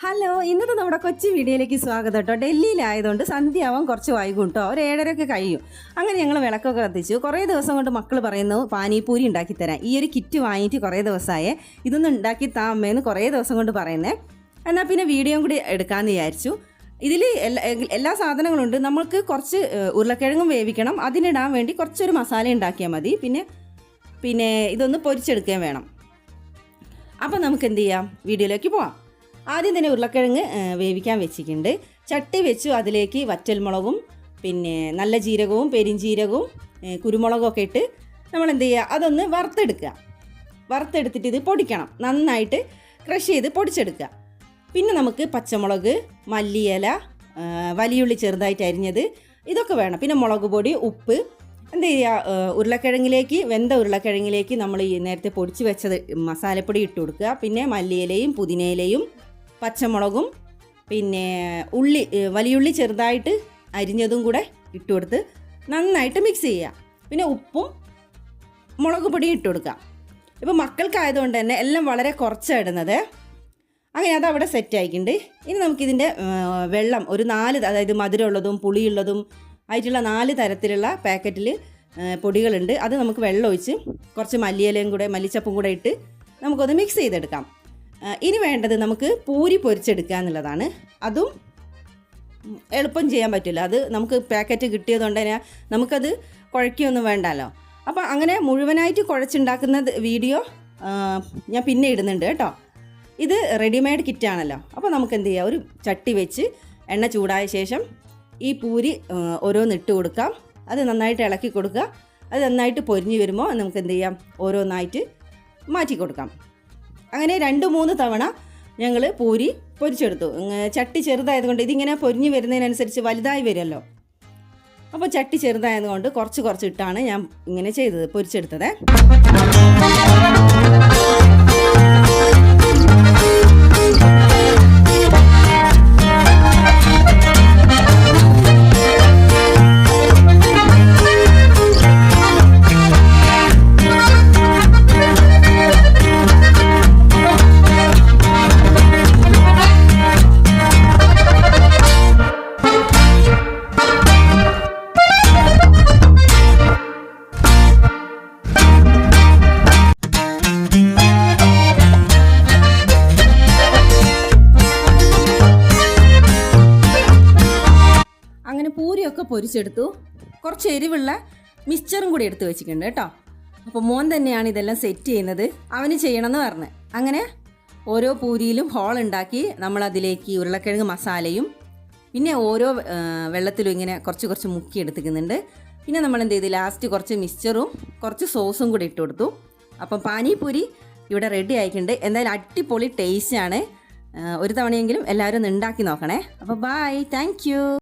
Hello ഇന്നത്തെ നമ്മുടെ കൊച്ചി വീഡിയോയിലേക്ക് സ്വാഗതം കേട്ടോ. ഡൽഹിയിലായതുകൊണ്ട് സന്ധ്യയാവാൻ കുറച്ച് വൈകും കേട്ടോ. ഒരു ഏഴരയൊക്കെ കഴിയും. അങ്ങനെ ഞങ്ങൾ വിളക്കൊക്കെ കത്തിച്ചു. കുറേ ദിവസം കൊണ്ട് മക്കൾ പറയുന്നു പാനിപ്പൂരി ഉണ്ടാക്കി തരാം. ഈ ഒരു കിറ്റ് വാങ്ങിയിട്ട് കുറേ ദിവസമായേ ഇതൊന്നും ഉണ്ടാക്കി താ അമ്മയെന്ന് കുറേ ദിവസം കൊണ്ട് പറയുന്നേ. എന്നാൽ പിന്നെ വീഡിയോയും കൂടി എടുക്കാമെന്ന് വിചാരിച്ചു. ഇതിൽ എല്ലാ എല്ലാ സാധനങ്ങളും ഉണ്ട് നമ്മൾക്ക് കുറച്ച് ഉരുളക്കിഴങ്ങും വേവിക്കണം. അതിനിടാൻ വേണ്ടി കുറച്ചൊരു മസാല ഉണ്ടാക്കിയാൽ മതി. പിന്നെ പിന്നെ ഇതൊന്ന് പൊരിച്ചെടുക്കുകയും വേണം. അപ്പം നമുക്ക് എന്ത് ചെയ്യാം? വീഡിയോയിലേക്ക് പോവാം. ആദ്യം തന്നെ ഉരുളക്കിഴങ്ങ് വേവിക്കാൻ വെച്ചിട്ടുണ്ട്. ചട്ടി വെച്ചു അതിലേക്ക് വറ്റൽമുളകും പിന്നെ നല്ല ജീരകവും കുരുമുളകൊക്കെ കുരുമുളകും ഒക്കെ ഇട്ട് നമ്മൾ എന്ത് ചെയ്യുക അതൊന്ന് വറുത്തെടുക്കുക. വറുത്തെടുത്തിട്ട് ഇത് പൊടിക്കണം. നന്നായിട്ട് ക്രഷ് ചെയ്ത് പൊടിച്ചെടുക്കുക. പിന്നെ നമുക്ക് പച്ചമുളക് മല്ലിയില വലിയുള്ളി ചെറുതായിട്ട് അരിഞ്ഞത് ഇതൊക്കെ വേണം. പിന്നെ മുളക് പൊടി ഉപ്പ്. എന്ത് ചെയ്യുക ഉരുളക്കിഴങ്ങിലേക്ക് വെന്ത ഉരുളക്കിഴങ്ങിലേക്ക് നമ്മൾ ഈ നേരത്തെ പൊടിച്ച് വെച്ചത് മസാലപ്പൊടി ഇട്ട് കൊടുക്കുക. പിന്നെ മല്ലിയിലയും പുതിനയിലയും പച്ചമുളകും പിന്നെ ഉള്ളി വലിയുള്ളി ചെറുതായിട്ട് അരിഞ്ഞതും കൂടെ ഇട്ട് കൊടുത്ത് നന്നായിട്ട് മിക്സ് ചെയ്യുക. പിന്നെ ഉപ്പും മുളക് പൊടിയും ഇട്ട് കൊടുക്കുക. ഇപ്പോൾ മക്കൾക്കായതുകൊണ്ട് തന്നെ എല്ലാം വളരെ കുറച്ചാണ് ഇടുന്നത്. അങ്ങനെ അത് അവിടെ സെറ്റ് ആയിട്ടുണ്ട്. ഇനി നമുക്കിതിന്റെ വെള്ളം ഒരു നാല് അതായത് മധുരമുള്ളതും പുളിയുള്ളതും ആയിട്ടുള്ള നാല് തരത്തിലുള്ള പാക്കറ്റിൽ പൊടികളുണ്ട്. അത് നമുക്ക് വെള്ളം ഒഴിച്ച് കുറച്ച് മല്ലിയിലയും കൂടെ മല്ലിച്ചപ്പും കൂടെ ഇട്ട് നമുക്കത് മിക്സ് ചെയ്തെടുക്കാം. ഇനി വേണ്ടത് നമുക്ക് പൂരി പൊരിച്ചെടുക്കുക എന്നുള്ളതാണ്. അതും എളുപ്പം ചെയ്യാൻ പറ്റില്ല. അത് നമുക്ക് പാക്കറ്റ് കിട്ടിയതുകൊണ്ട് തന്നെ നമുക്കത് കുഴക്കുകയൊന്നും വേണ്ടല്ലോ. അപ്പോൾ അങ്ങനെ മുഴുവനായിട്ട് കുഴച്ചുണ്ടാക്കുന്ന വീഡിയോ ഞാൻ പിന്നെ ഇടുന്നുണ്ട് കേട്ടോ. ഇത് റെഡിമെയ്ഡ് കിറ്റാണല്ലോ. അപ്പോൾ നമുക്ക് എന്ത് ചെയ്യാം? ഒരു ചട്ടി വെച്ച് എണ്ണ ചൂടായ ശേഷം ഈ പൂരി ഓരോന്നിട്ട് കൊടുക്കാം. അത് നന്നായിട്ട് ഇളക്കി കൊടുക്കുക. അത് നന്നായിട്ട് പൊരിഞ്ഞ് വരുമ്പോൾ നമുക്ക് എന്ത് ചെയ്യാം? ഓരോന്നായിട്ട് മാറ്റി കൊടുക്കാം. അങ്ങനെ രണ്ട് മൂന്ന് തവണ ഞങ്ങൾ പൂരി പൊരിച്ചെടുത്തു. ചട്ടി ചെറുതായതുകൊണ്ട് ഇതിങ്ങനെ പൊരിഞ്ഞ് വരുന്നതിനനുസരിച്ച് വലുതായി വരുമല്ലോ. അപ്പോൾ ചട്ടി ചെറുതായതുകൊണ്ട് കുറച്ച് കുറച്ച് ഇട്ടാണ് ഞാൻ ഇങ്ങനെ ചെയ്തത് പൊരിച്ചെടുത്തത്. അങ്ങനെ പൂരിയൊക്കെ പൊരിച്ചെടുത്തു. കുറച്ച് എരിവുള്ള മിക്സ്ചറും കൂടി എടുത്ത് വെച്ചിട്ടുണ്ട് കേട്ടോ. അപ്പോൾ മോൻ തന്നെയാണ് ഇതെല്ലാം സെറ്റ് ചെയ്യുന്നത്. അവന് ചെയ്യണമെന്ന് പറഞ്ഞ്. അങ്ങനെ ഓരോ പൂരിയിലും ഹോൾ ഉണ്ടാക്കി നമ്മളതിലേക്ക് ഉരുളക്കിഴങ്ങ് മസാലയും പിന്നെ ഓരോ വെള്ളത്തിലും ഇങ്ങനെ കുറച്ച് കുറച്ച് മുക്കി എടുത്തിക്കുന്നുണ്ട്. പിന്നെ നമ്മൾ എന്ത് ചെയ്തു? ലാസ്റ്റ് കുറച്ച് മിക്സ്ചറും കുറച്ച് സോസും കൂടി ഇട്ട് കൊടുത്തു. അപ്പം പാനിപൂരി ഇവിടെ റെഡി ആയിട്ടുണ്ട്. എന്തായാലും അടിപൊളി ടേസ്റ്റാണ് ഒരു തവണയെങ്കിലും എല്ലാവരും ഒന്ന് ഉണ്ടാക്കി നോക്കണേ. അപ്പോൾ ബായ് താങ്ക്